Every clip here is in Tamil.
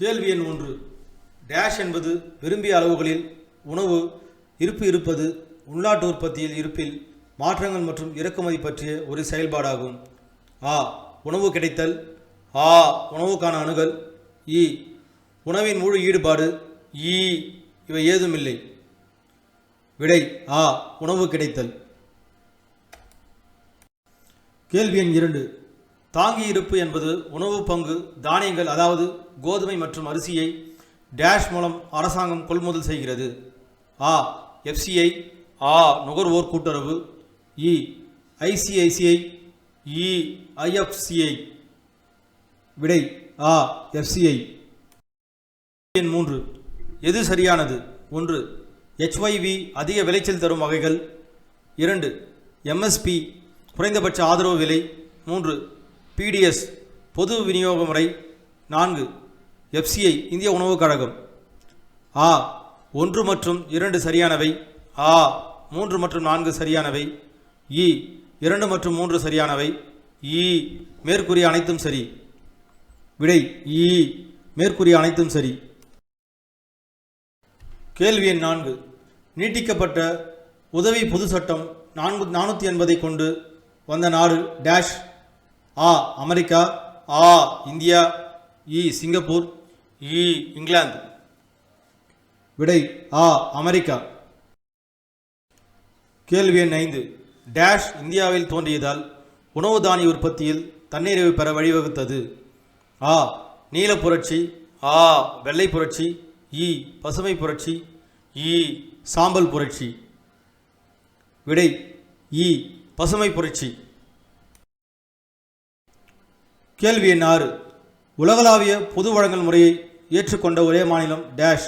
கேள்வி எண் ஒன்று. டேஷ் என்பது விரும்பிய அளவுகளில் உணவு இருப்பு இருப்பது உள்நாட்டு உற்பத்தியில் இருப்பில் மாற்றங்கள் மற்றும் இறக்குமதி பற்றிய ஒரு செயல்பாடாகும். ஆ உணவு கிடைத்தல். ஆ உணவுக்கான அணுகல். இ உணவின் முழு ஈடுபாடு. இ இவை ஏதுமில்லை. விடை ஆ உணவு கிடைத்தல். கேள்வி எண் இரண்டு. தாங்கி இருப்பு என்பது உணவு பங்கு தானியங்கள் அதாவது கோதுமை மற்றும் அரிசியை டேஷ் மூலம் அரசாங்கம் கொள்முதல் செய்கிறது. ஆ எஃப்சிஐ ஆ நுகர்வோர் கூட்டுறவு இ ஐசிஐசிஐ இ ஐஎஃப்சிஐ. விடை ஆ எஃப்சிஐ. எண் மூன்று. எது சரியானது? ஒன்று ஹெச்ஒய்வி அதிக விளைச்சல் தரும் வகைகள். இரண்டு எம்எஸ்பி குறைந்தபட்ச ஆதரவு விலை. மூன்று பிடிஎஸ் பொது விநியோக முறை நான்கு. எஃப்சிஐ இந்திய உணவுக் கழகம். ஆ ஒன்று மற்றும் இரண்டு சரியானவை. ஆ மூன்று மற்றும் நான்கு சரியானவை. இ இரண்டு மற்றும் மூன்று சரியானவை. இ மேற்கூறிய அனைத்தும் சரி. விடை இ மேற்கூறிய அனைத்தும் சரி. கேள்வி எண் நான்கு. நீட்டிக்கப்பட்ட உதவி பொது சட்டம் நான்கு நானூற்றி எண்பதை கொண்டு வந்த நாடு டேஷ் ஆ அமெரிக்கா. ஆ இந்தியா. இ சிங்கப்பூர். இ இங்கிலாந்து. விடை ஆ அமெரிக்கா. கேள்வி எண் ஐந்து. டேஷ் இந்தியாவில் தோன்றியதால் உணவு தானிய உற்பத்தியில் தன்னிறைவு பெற வழிவகுத்தது. ஆ நீல புரட்சி ஆ வெள்ளை புரட்சி இ பசுமை புரட்சி இ சாம்பல் புரட்சி. விடை இ பசுமை புரட்சி கேள்வி எண் ஆறு. உலகளாவிய பொது வழங்கல் முறையை ஏற்றுக்கொண்ட ஒரே மாநிலம் டேஷ்.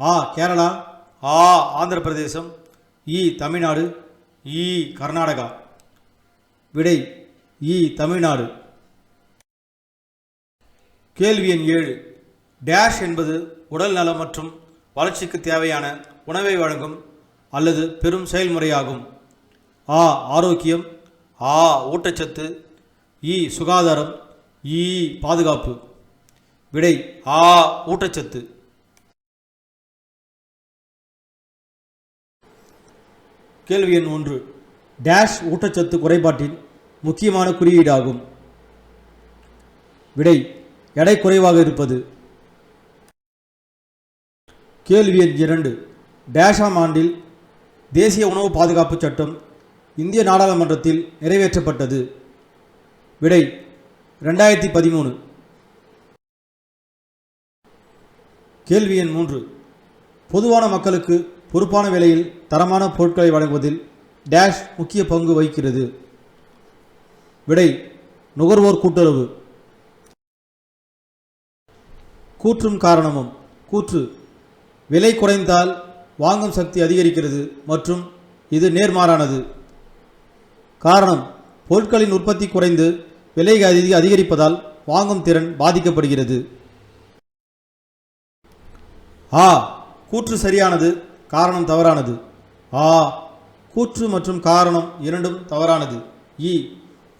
ஆ கேரளா. ஆ ஆந்திர பிரதேசம் இ தமிழ்நாடு. இ கர்நாடகா. விடை இ தமிழ்நாடு. கேள்வி எண் ஏழு. டேஷ் என்பது உடல் நலம் மற்றும் வளர்ச்சிக்கு தேவையான உணவை வழங்கும் அல்லது பெரும் செயல்முறையாகும். ஆ ஆரோக்கியம். ஆ ஊட்டச்சத்து. இ சுகாதாரம் இ பாதுகாப்பு. விடை ஆ ஊட்டச்சத்து. கேள்வி எண் ஒன்று. டேஷ் ஊட்டச்சத்து குறைபாட்டின் முக்கியமான குறியீடாகும். விடை எடை குறைவாக இருப்பது. கேள்வி எண் இரண்டு. டேஷாம் ஆண்டில் தேசிய உணவு பாதுகாப்பு சட்டம் இந்திய நாடாளுமன்றத்தில் நிறைவேற்றப்பட்டது. விடை ரெண்டாயிரத்தி பதிமூணு. கேள்வி எண் மூன்று. பொதுவான மக்களுக்கு பொறுப்பான விலையில் தரமான பொருட்களை வழங்குவதில் டேஷ் முக்கிய பங்கு வகிக்கிறது. விடை நுகர்வோர் கூட்டுறவு. கூற்றும் காரணமும் கூற்று. விலை குறைந்தால் வாங்கும் சக்தி அதிகரிக்கிறது மற்றும் இது நேர்மாறானது. காரணம் பொருட்களின் உற்பத்தி குறைந்து விலை அதிக அதிகரிப்பதால் வாங்கும் திறன் பாதிக்கப்படுகிறது. ஆ கூற்று சரியானது காரணம் தவறானது. ஆ கூற்று மற்றும் காரணம் இரண்டும் தவறானது. இ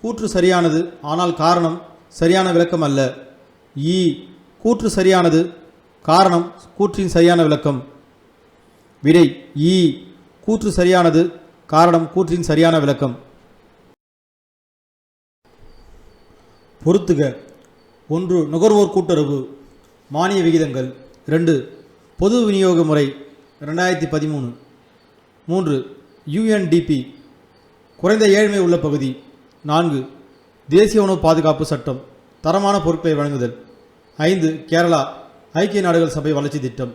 கூற்று சரியானது ஆனால் காரணம் சரியான விளக்கம் அல்ல. இ கூற்று சரியானது காரணம் கூற்றின் சரியான விளக்கம். விடை இ கூற்று சரியானது காரணம் கூற்றின் சரியான விளக்கம். பொறுத்துக. ஒன்று நுகர்வோர் கூட்டுறவு. மானிய விகிதங்கள் ரெண்டு பொது விநியோக முறை ரெண்டாயிரத்தி பதிமூணு. மூன்று யுஎன்டிபி குறைந்த ஏழ்மை உள்ள பகுதி. நான்கு தேசிய உணவு பாதுகாப்பு சட்டம் தரமான பொருட்களை வழங்குதல். ஐந்து கேரளா ஐக்கிய நாடுகள் சபை வளர்ச்சி திட்டம்.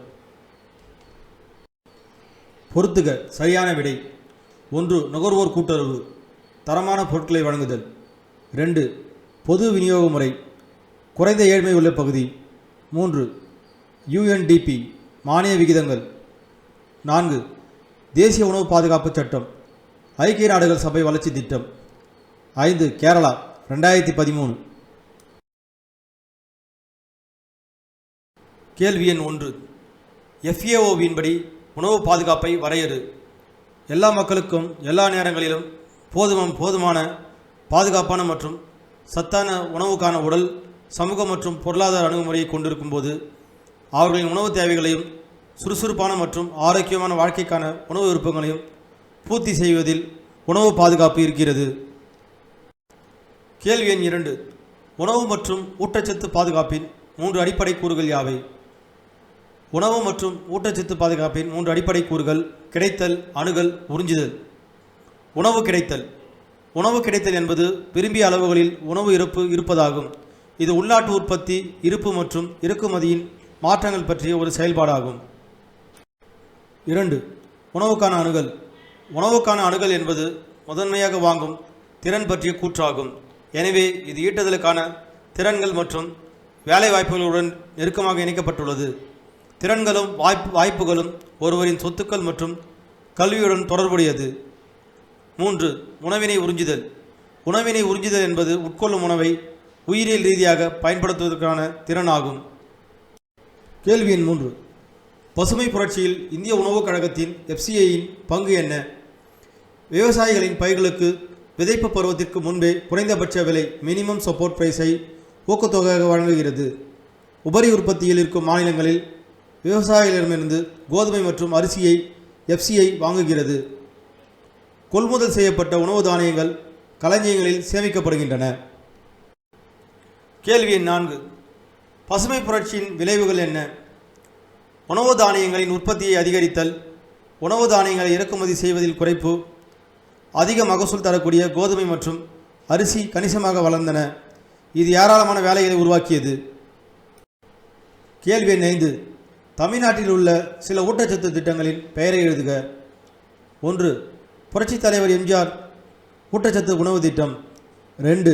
பொறுத்துக சரியான விடை. ஒன்று நுகர்வோர் கூட்டுறவு தரமான பொருட்களை வழங்குதல். ரெண்டு பொது விநியோக முறை குறைந்த ஏழ்மை உள்ள பகுதி. மூன்று யுஎன்டிபி மானிய விகிதங்கள். நான்கு தேசிய உணவு பாதுகாப்பு சட்டம் ஐக்கிய நாடுகள் சபை வளர்ச்சி திட்டம். ஐந்து கேரளா ரெண்டாயிரத்தி பதிமூணு. கேள்வி எண் ஒன்று. எஃப்ஏஓவின்படி உணவு பாதுகாப்பை வரையறு. எல்லா மக்களுக்கும் எல்லா நேரங்களிலும் போதுமம் போதுமான பாதுகாப்பான மற்றும் சத்தான உணவுக்கான உடல் சமூக மற்றும் பொருளாதார அணுகுமுறையை கொண்டிருக்கும் போது அவர்களின் உணவு தேவைகளையும் சுறுசுறுப்பான மற்றும் ஆரோக்கியமான வாழ்க்கைக்கான உணவு விருப்பங்களையும் பூர்த்தி செய்வதில் உணவு பாதுகாப்பு இருக்கிறது. கேள்வி எண் இரண்டு. உணவு மற்றும் ஊட்டச்சத்து பாதுகாப்பின் மூன்று அடிப்படை கூறுகள் யாவை? உணவு மற்றும் ஊட்டச்சத்து பாதுகாப்பின் மூன்று அடிப்படை கூறுகள் கிடைத்தல் அணுகல் உறிஞ்சுதல். உணவு கிடைத்தல். உணவு கிடைத்தல் என்பது விரும்பிய அளவுகளில் உணவு இருப்பு இருப்பதாகும். இது உள்நாட்டு உற்பத்தி இருப்பு மற்றும் இறக்குமதியின் மாற்றங்கள் பற்றிய ஒரு செயல்பாடாகும். இரண்டு உணவுக்கான அணுகல். உணவுக்கான அணுகல் என்பது முதன்மையாக வாங்கும் திறன் பற்றிய கூற்றாகும். எனவே இது ஈட்டுதலுக்கான திறன்கள் மற்றும் வேலைவாய்ப்புகளுடன் நெருக்கமாக இணைக்கப்பட்டுள்ளது. திறன்களும் வாய்ப்பு வாய்ப்புகளும் ஒருவரின் சொத்துக்கள் மற்றும் கல்வியுடன் தொடர்புடையது. மூன்று உணவினை உறிஞ்சுதல். உணவினை உறிஞ்சுதல் என்பது உட்கொள்ளும் உணவை உயிரியல் ரீதியாக பயன்படுத்துவதற்கான திறன் ஆகும் கேள்வி எண் மூன்று. பசுமை புரட்சியில் இந்திய உணவுக் கழகத்தின் எஃப்சிஐயின் பங்கு என்ன? விவசாயிகளின் பயிர்களுக்கு விதைப்பு பருவத்திற்கு முன்பே குறைந்தபட்ச விலை மினிமம் சப்போர்ட் பிரைஸை ஊக்கத்தொகையாக வழங்குகிறது. உபரி உற்பத்தியில் இருக்கும் மாநிலங்களில் விவசாயிகளிடமிருந்து கோதுமை மற்றும் அரிசியை எஃப்சிஐ வாங்குகிறது. கொள்முதல் செய்யப்பட்ட உணவு தானியங்கள் களஞ்சியங்களில் சேமிக்கப்படுகின்றன. கேள்வி எண் நான்கு. பசுமை புரட்சியின் விளைவுகள் என்ன? உணவு தானியங்களின் உற்பத்தியை அதிகரித்தல் உணவு தானியங்களை இறக்குமதி செய்வதில் குறைப்பு அதிக மகசூல் தரக்கூடிய கோதுமை மற்றும் அரிசி கணிசமாக வளர்ந்தன. இது ஏராளமான வேலைகளை உருவாக்கியது. கேள்வி எண் ஐந்து. தமிழ்நாட்டில் உள்ள சில ஊட்டச்சத்து திட்டங்களின் பெயரை எழுதுக. ஒன்று புரட்சித் தலைவர் எம்ஜிஆர் ஊட்டச்சத்து உணவு திட்டம். ரெண்டு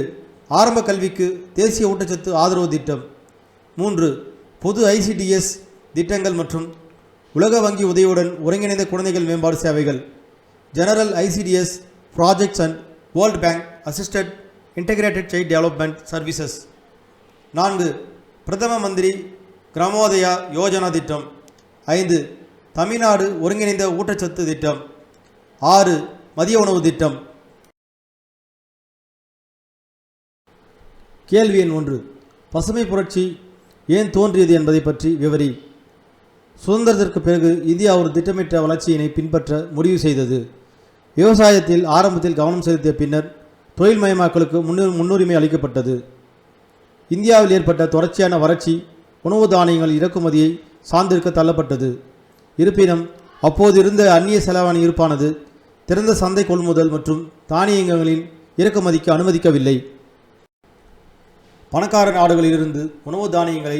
ஆரம்ப கல்விக்கு தேசிய ஊட்டச்சத்து ஆதரவு திட்டம். மூன்று பொது ஐசிடிஎஸ் திட்டங்கள் மற்றும் உலக வங்கி உதவியுடன் ஒருங்கிணைந்த குழந்தைகள் மேம்பாடு சேவைகள். General ICDS projects and world bank assisted integrated child development services நான்கு பிரதம மந்திரி கிராமோதயா யோஜனா திட்டம். ஐந்து தமிழ்நாடு ஒருங்கிணைந்த ஊட்டச்சத்து திட்டம். ஆறு மதிய உணவு திட்டம். கேள்வி எண் ஒன்று. பசுமை புரட்சி ஏன் தோன்றியது என்பதை பற்றி விவரி. சுதந்திரத்திற்கு பிறகு இந்தியா ஒரு திட்டமிட்ட வளர்ச்சியினை பின்பற்ற முடிவு செய்தது. விவசாயத்தில் ஆரம்பத்தில் கவனம் செலுத்திய பின்னர் தொழில்மயமாக்கலுக்கு முன்னு முன்னுரிமை அளிக்கப்பட்டது. இந்தியாவில் ஏற்பட்ட தொடர்ச்சியான வறட்சி உணவு தானியங்கள் இறக்குமதியை சார்ந்திருக்க தள்ளப்பட்டது. இருப்பினும் அப்போது இருந்த அந்நிய செலவாணி இருப்பானது திறந்த சந்தை கொள்முதல் மற்றும் தானியங்களின் இறக்குமதிக்கு அனுமதிக்கவில்லை. பணக்கார நாடுகளிலிருந்து உணவு தானியங்களை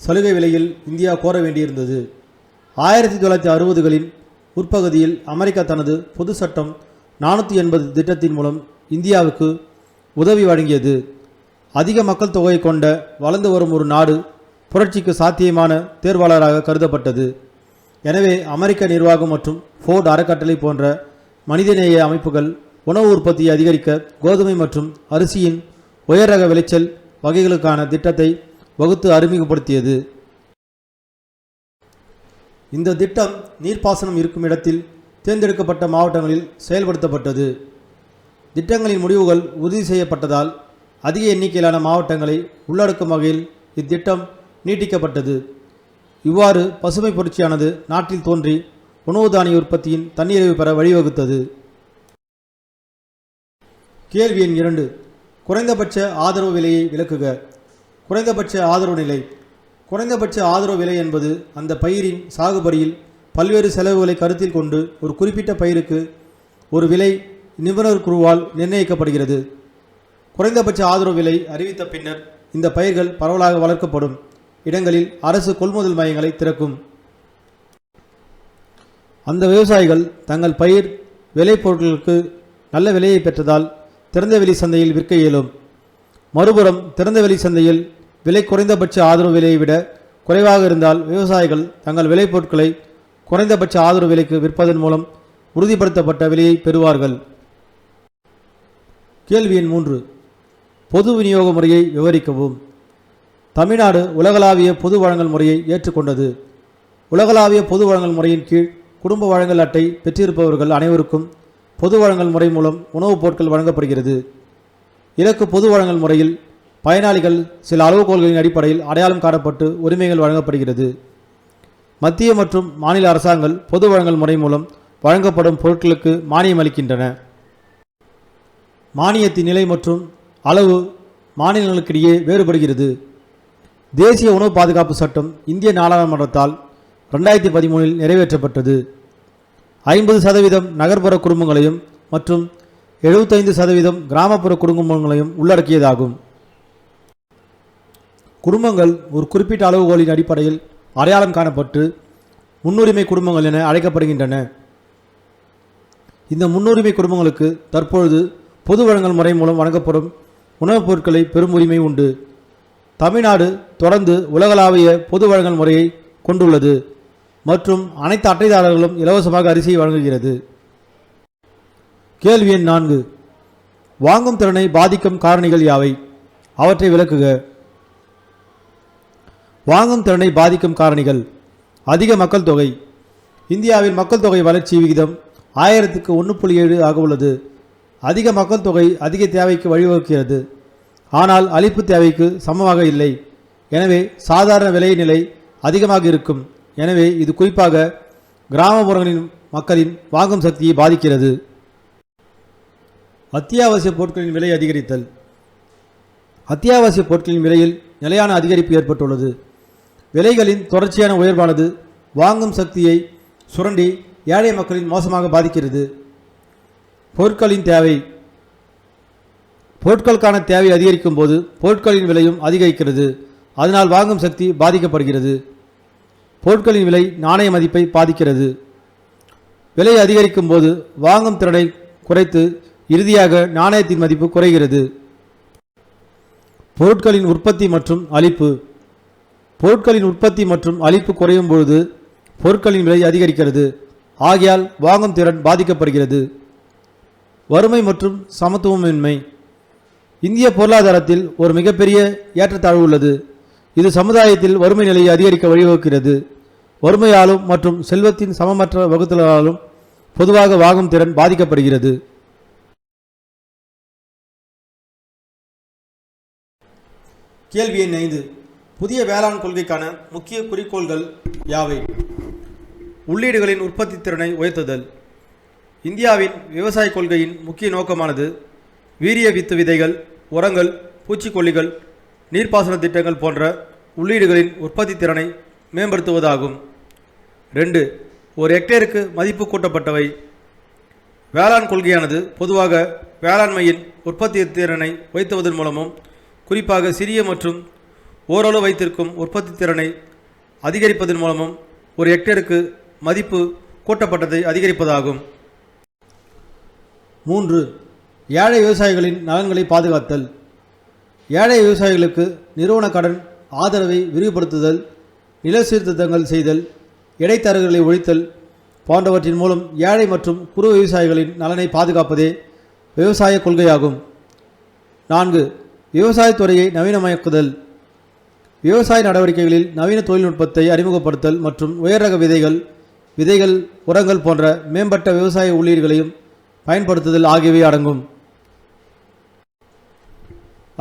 சலுகை விலையில் இந்தியா கோர வேண்டியிருந்தது. ஆயிரத்தி தொள்ளாயிரத்தி அறுபதுகளின் உட்பகுதியில் அமெரிக்கா தனது பொது சட்டம் நானூற்றி எண்பது திட்டத்தின் மூலம் இந்தியாவுக்கு உதவி வழங்கியது. அதிக மக்கள் தொகை கொண்ட வளர்ந்து வரும் ஒரு நாடு புரட்சிக்கு சாத்தியமான தேர்வாளராக கருதப்பட்டது. எனவே அமெரிக்க நிர்வாகம் மற்றும் ஃபோர்ட் அறக்கட்டளை போன்ற மனிதநேய அமைப்புகள் உணவு உற்பத்தியை அதிகரிக்க கோதுமை மற்றும் அரிசியின் உயர் ரக விளைச்சல் வகைகளுக்கான திட்டத்தை வகுத்து அறிமுகப்படுத்தியது. இந்த திட்டம் நீர்ப்பாசனம் இருக்கும் இடத்தில் தேர்ந்தெடுக்கப்பட்ட மாவட்டங்களில் செயல்படுத்தப்பட்டது. திட்டங்களின் முடிவுகள் உறுதி செய்யப்பட்டதால் அதிக எண்ணிக்கையிலான மாவட்டங்களை உள்ளடக்கும் வகையில் இத்திட்டம் நீட்டிக்கப்பட்டது. இவ்வாறு பசுமை புரட்சியானது நாட்டில் தோன்றி உணவு தானிய உற்பத்தியின் தன்னிறைவு பெற வழிவகுத்தது. கேள்வி எண் இரண்டு. குறைந்தபட்ச ஆதரவு விலையை விளக்குக. குறைந்தபட்ச ஆதரவு நிலை. குறைந்தபட்ச ஆதரவு விலை என்பது அந்த பயிரின் சாகுபடியில் பல்வேறு செலவுகளை கருத்தில் கொண்டு ஒரு குறிப்பிட்ட பயிருக்கு ஒரு விலை நிபுணர் குழுவால் நிர்ணயிக்கப்படுகிறது. குறைந்தபட்ச ஆதரவு விலை அறிவித்த பின்னர் இந்த பயிர்கள் பரவலாக வளர்க்கப்படும். இடங்களில் அரசு கொள்முதல் மையங்களை திறக்கும். அந்த விவசாயிகள் தங்கள் பயிர் விளைபொருட்களுக்கு நல்ல விலையை பெற்றதால் திறந்தவெளி சந்தையில் விற்க இயலும். மறுபுறம் திறந்தவெளி சந்தையில் விலை குறைந்தபட்ச ஆதரவு விலையை விட குறைவாக இருந்தால் விவசாயிகள் தங்கள் விளைபொருட்களை குறைந்தபட்ச ஆதரவு விலைக்கு விற்பதன் மூலம் உறுதிப்படுத்தப்பட்ட விலையை பெறுவார்கள். கேள்வி எண் மூன்று. பொது விநியோக முறையை விவரிக்கவும். தமிழ்நாடு உலகளாவிய பொது வழங்கல் முறையை ஏற்றுக்கொண்டது. உலகளாவிய பொது வழங்கல் முறையின் கீழ் குடும்ப வழங்கல் அட்டை பெற்றிருப்பவர்கள் அனைவருக்கும் பொது வழங்கல் முறை மூலம் உணவுப் பொருட்கள் வழங்கப்படுகிறது. இலக்கு பொது வழங்கல் முறையில் பயனாளிகள் சில அளவுகோள்களின் அடிப்படையில் அடையாளம் காணப்பட்டு உரிமைகள் வழங்கப்படுகிறது. மத்திய மற்றும் மாநில அரசாங்கங்கள் பொது வழங்கல் முறை மூலம் வழங்கப்படும் பொருட்களுக்கு மானியம் அளிக்கின்றன. மானியத்தின் நிலை மற்றும் அளவு மாநிலங்களுக்கிடையே வேறுபடுகிறது. தேசிய உணவு பாதுகாப்பு சட்டம் இந்திய நாடாளுமன்றத்தால் ரெண்டாயிரத்தி பதிமூணில் நிறைவேற்றப்பட்டது. ஐம்பது சதவீதம் நகர்ப்புற குடும்பங்களையும் மற்றும் எழுபத்தைந்து சதவீதம் கிராமப்புற குடும்பங்களையும் உள்ளடக்கியதாகும். குடும்பங்கள் ஒரு குறிப்பிட்ட அளவுகோலின் அடிப்படையில் அடையாளம் காணப்பட்டு முன்னுரிமை குடும்பங்கள் என அழைக்கப்படுகின்றன. இந்த முன்னுரிமை குடும்பங்களுக்கு தற்பொழுது பொது வழங்கல் முறை மூலம் வழங்கப்படும் உணவுப் பொருட்களை பெரும் உரிமை உண்டு. தமிழ்நாடு தொடர்ந்து உலகளாவிய பொது வழங்கல் முறையை கொண்டுள்ளது. மற்றும் அனைத்து அட்டைதாரர்களும் இலவசமாக அரிசியை வழங்குகிறது. கேள்வி எண் நான்கு. வாங்கும் திறனை பாதிக்கும் காரணிகள் யாவை? அவற்றை விளக்குக. வாங்கும் திறனை பாதிக்கும் காரணிகள். அதிக மக்கள் தொகை. இந்தியாவில் மக்கள் தொகை வளர்ச்சி விகிதம் ஆயிரத்துக்கு ஒன்று புள்ளி ஏழு ஆக உள்ளது. அதிக மக்கள் தொகை அதிக தேவைக்கு வழிவகுக்கிறது. ஆனால் அளிப்பு தேவைக்கு சமமாக இல்லை. எனவே சாதாரண விலை நிலை அதிகமாக இருக்கும். எனவே இது குறிப்பாக கிராமப்புறங்களின் மக்களின் வாங்கும் சக்தியை பாதிக்கிறது. அத்தியாவசிய பொருட்களின் விலை அதிகரித்தல். அத்தியாவசிய பொருட்களின் விலையில் நிலையான அதிகரிப்பு ஏற்பட்டுள்ளது. விலைகளின் தொடர்ச்சியான உயர்வானது வாங்கும் சக்தியை சுரண்டி ஏழை மக்களின் மோசமாக பாதிக்கிறது. பொருட்களின் தேவை. பொருட்களுக்கான தேவை அதிகரிக்கும் போது பொருட்களின் விலையும் அதிகரிக்கிறது. அதனால் வாங்கும் சக்தி பாதிக்கப்படுகிறது. பொருட்களின் விலை நாணய மதிப்பை பாதிக்கிறது. விலை அதிகரிக்கும் போது வாங்கும் திறனை குறைத்து இறுதியாக நாணயத்தின் மதிப்பு குறைகிறது. பொருட்களின் உற்பத்தி மற்றும் அளிப்பு பொருட்களின் உற்பத்தி மற்றும் அளிப்பு குறையும் பொழுது பொருட்களின் விலை அதிகரிக்கிறது. ஆகையால் வாங்கும் திறன் பாதிக்கப்படுகிறது. வறுமை மற்றும் சமத்துவமின்மை. இந்திய பொருளாதாரத்தில் ஒரு மிகப்பெரிய ஏற்றத்தாழ்வு உள்ளது. இது சமுதாயத்தில் வறுமை நிலையை அதிகரிக்க வழிவகுக்கிறது. வறுமையாலும் மற்றும் செல்வத்தின் சமமற்ற வகுத்தலாலும் பொதுவாக வாகும் திறன் பாதிக்கப்படுகிறது. கேள்வி எண் ஐந்து. புதிய வேளாண் கொள்கைக்கான முக்கிய குறிக்கோள்கள் யாவை? உள்ளீடுகளின் உற்பத்தி திறனை உயர்த்துதல். இந்தியாவின் விவசாய கொள்கையின் முக்கிய நோக்கமானது வீரிய வித்து விதைகள் உரங்கள் பூச்சிக்கொல்லிகள் நீர்ப்பாசன திட்டங்கள் போன்ற உள்ளீடுகளின் உற்பத்தி திறனை மேம்படுத்துவதாகும். ரெண்டு ஒரு ஹெக்டேருக்கு மதிப்பு கூட்டப்பட்டவை. வேளாண் கொள்கையானது பொதுவாக வேளாண்மையின் உற்பத்தி திறனை உயர்த்துவதன் மூலமும் குறிப்பாக சிறிய மற்றும் ஓரளவு வைத்திருக்கும் உற்பத்தி திறனை அதிகரிப்பதன் மூலமும் ஒரு ஹெக்டேருக்கு மதிப்பு கூட்டப்பட்டதை அதிகரிப்பதாகும். மூன்று ஏழை விவசாயிகளின் நலன்களை பாதுகாத்தல். ஏழை விவசாயிகளுக்கு நிறுவன கடன் ஆதரவை விரிவுபடுத்துதல் நில சீர்திருத்தங்கள் செய்தல் இடைத்தரகர்களை ஒழித்தல் போன்றவற்றின் மூலம் ஏழை மற்றும் குறு விவசாயிகளின் நலனை பாதுகாப்பதே விவசாய கொள்கையாகும். நான்கு விவசாயத்துறையை நவீனமயக்குதல் விவசாய நடவடிக்கைகளில் நவீன தொழில்நுட்பத்தை அறிமுகப்படுத்தல் மற்றும் உயர் ரக விதைகள் விதைகள் உரங்கள் போன்ற மேம்பட்ட விவசாய உள்ளீடுகளையும் பயன்படுத்துதல் ஆகியவை அடங்கும்.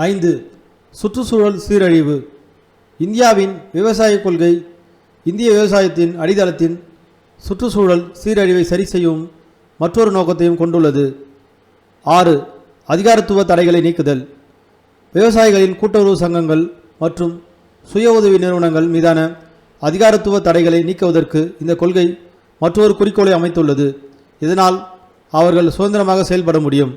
ஐந்து சுற்றுச்சூழல் சீரழிவு. இந்தியாவின் விவசாய கொள்கை இந்திய விவசாயத்தின் அடித்தளத்தின் சுற்றுச்சூழல் சீரழிவை சரி செய்யும் மற்றொரு நோக்கத்தையும் கொண்டுள்ளது. ஆறு அதிகாரத்துவ தடைகளை நீக்குதல். விவசாயிகளின் கூட்டுறவு சங்கங்கள் மற்றும் சுய உதவி நிறுவனங்கள் மீதான அதிகாரத்துவ தடைகளை நீக்குவதற்கு இந்த கொள்கை மற்றொரு குறிக்கோளை அமைத்துள்ளது. இதனால் அவர்கள் சுதந்திரமாக செயல்பட முடியும்.